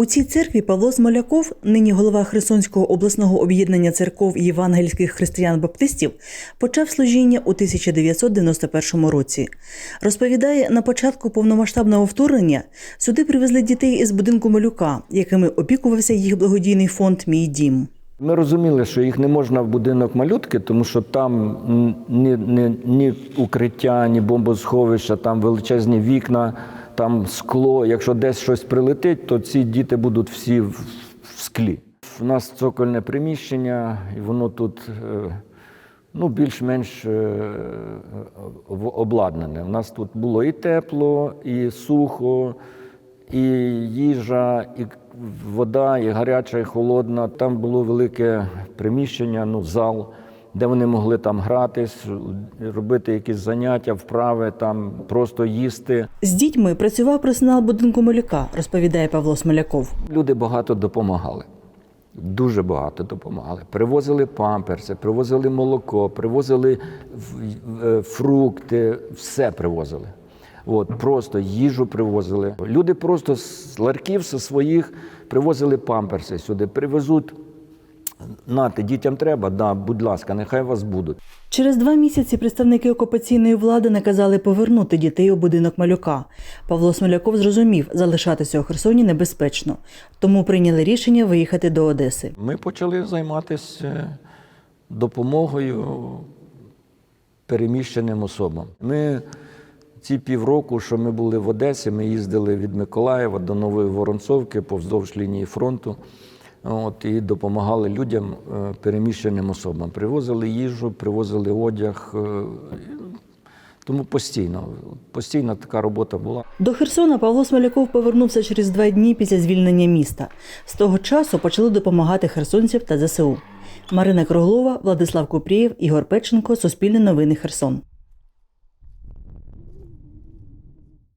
У цій церкві Павло Смоляков, нині голова Херсонського обласного об'єднання церков євангельських християн-баптистів, почав служіння у 1991 році. Розповідає, на початку повномасштабного вторгнення сюди привезли дітей із будинку малюка, якими опікувався їх благодійний фонд Мій дім. Ми розуміли, що їх не можна в будинок малютки, тому що там ні, ні, ні укриття, ні бомбосховища, там величезні вікна, там скло. Якщо десь щось прилетить, то ці діти будуть всі в, склі. У нас цокольне приміщення, і воно тут е, ну, більш-менш е, обладнане. У нас тут було і тепло, і сухо, і їжа, і вода, і гаряча, і холодна. Там було велике приміщення, ну, зал, де вони могли там гратись, робити якісь заняття, вправи, там просто їсти. З дітьми працював персонал будинку малюка, розповідає Павло Смоляков. Люди багато допомагали. Дуже багато допомагали. Привозили памперси, привозили молоко, привозили е, фрукти, все привозили. От, просто їжу привозили. Люди просто з ларків зі своїх привозили памперси сюди, привезуть. Нате, дітям треба, да, будь ласка, нехай вас будуть. Через два місяці представники окупаційної влади наказали повернути дітей у будинок малюка. Павло Смоляков зрозумів, залишатися у Херсоні небезпечно, тому прийняли рішення виїхати до Одеси. Ми почали займатися допомогою переміщеним особам. Ми ці півроку, що ми були в Одесі, ми їздили від Миколаєва до Нової Воронцовки повздовж лінії фронту. От, і допомагали людям, е, переміщеним особам. Привозили їжу, привозили одяг. е, Тому постійно, постійно така робота була. До Херсона Павло Смоляков повернувся через два дні після звільнення міста. З того часу почали допомагати херсонців та ЗСУ. Марина Круглова, Владислав Купрієв, Ігор Печенко, Суспільне новини Херсон.